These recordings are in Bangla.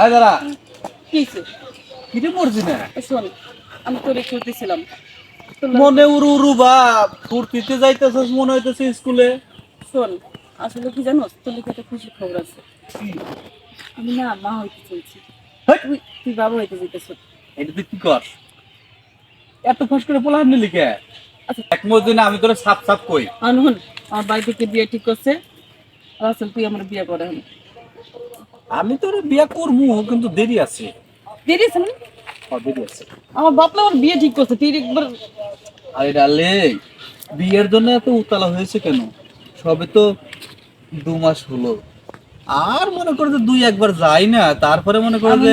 আয় দাঁড়া। কিছু কিরে মরছি না? শোন আমি তোরে করতেছিলাম মনে উরু উরু বা ফুর্তিতে যাইতেছিস মনে হইতেছে স্কুলে। শোন আসলে কি জানো তোর একটা খুশি খবর আছে। আমি না মা হইতে চলছি তুই তুই বাবা হইতে যেতেছ এটা তুই কি কর? এত ফস করে পোলা লিখে আচ্ছা। এক আমি তোরে সাপ সাপ কই। আনহন আমার বাড়ি থেকে বিয়ে ঠিক করছে। আর আসল তুই আমার বিয়ে করে হন আমি তোরে বিয়া করব কিন্তু দেরি আছে। দেরি আছে মানে? ও, দেরি আছে। আমার বাপলা আমার বিয়ে ঠিক করছে তুই একবার আরে ডালে বিয়ের জন্য এত উতলা হয়েছে কেন? সবে তো দু মাস হলো। আর মনে করে যে দুই একবার যাই না তারপরে মনে করে যে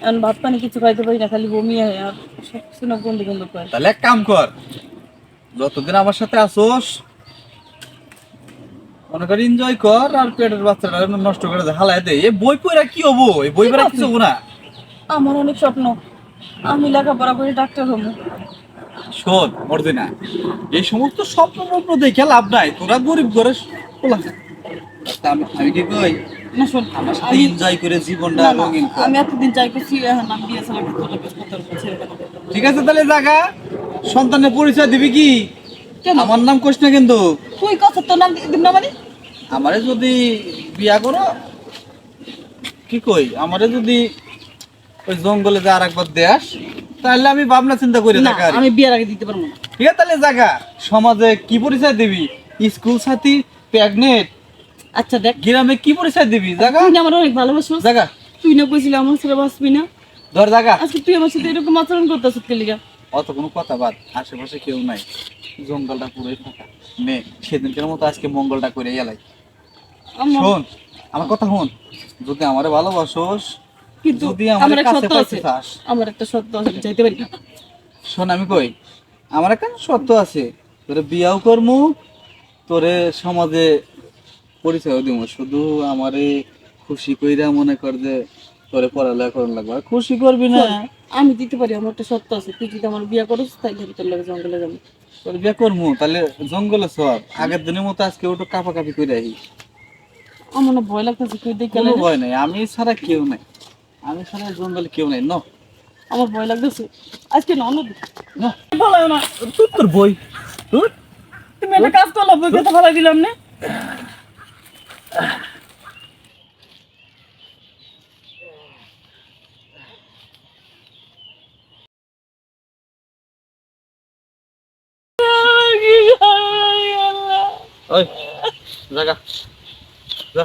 এখন ভাত পানি কিছু খাইতে পারি না খালি বমি হয় আর সব কিছু না বন্ধু বন্ধু করে। তাহলে এক কাম কর যতদিন আমার সাথে আসোস মনে কর এনজয় কর আর পেটের বাচ্চাটা নষ্ট করে দে হালায় দে। এই বই পড়া কি হব? এই বই পড়া কিছু না? আমার অনেক স্বপ্ন। আমি লেখাপড়া করে ডাক্তার হব। শোন মরদে না। এই সমস্ত স্বপ্ন স্বপ্ন দেখে লাভ নাই। তোরা গরিব পোলা আমি আমি কি কই? না শোন আমার সাথে এনজয় করে জীবনটা রঙিন আমি এতদিন চাই করছি এখন আমি বিয়ে ছাড়া করতে ঠিক আছে তাহলে জায়গা সন্তানের পরিচয় দিবি কি? আমার নাম কোশ না কিন্তু। তুই কথা তোর নাম দিব না মানে? আমারে যদি বিয়া করো কি কই? আমারে যদি ওই জঙ্গলে যা আর একবার দেশ তাহলে আমি ভাবনা চিন্তা করে না। আমি বিয়ের আগে দিতে পারব না। ঠিক আছে তাহলে জায়গা সমাজে কি পরিচয় দিবি? স্কুল সাথী প্রেগনেন্ট আচ্ছা দেখ। গ্রামে কি পরিচয় দিবি? জায়গা তুই আমার অনেক ভালোবাসো জায়গা তুই না কইছিলি আমার সাথে বাঁচবি না। ধর জায়গা আজকে তুই আমার সাথে এরকম আচরণ করতেছিস কে লিগা অত কোনো কথা বাদ আশেপাশে কেউ নাই। জঙ্গলটা পুরোই ফাঁকা। নে সেদিনকার মতো আজকে মঙ্গলটা করে এলাই। শোন আমার কথা শোন। যদি আমারে ভালোবাসোস কিন্তু আমার একটা কাছে সত্য আছে। আমার একটা সত্য আছে পারি শোন আমি কই আমার একটা সত্য আছে। তোরে বিয়াও করমু তোরে সমাজে পরিচয় দিব শুধু আমারে খুশি কইরা মনে কর যে তোরে পড়ালেখা করুন লাগবে। খুশি করবি না। আমি দিতে পারি আমার একটা সত্য আছে। তুই যদি আমার বিয়ে করিস তাইলে আমি তোর লাগে জঙ্গলে যাব। বিয়া করমু? তাহলে জঙ্গলে সব আগের দিনের মতো আজকে ওটা কাপা কাপি করে আহি। আমার ভয় লাগতেছে তুই দেখে কোনো ভয় নাই। আমি ছাড়া কেউ নাই। আমি ছাড়া জঙ্গলে কেউ নাই। ন। আমার ভয় লাগতেছে। আজকে না ভালো না। তুই তোর বই তুমি একটা কাজ করল বই কথা ভালো দিলাম না। ওই জায়গা যা।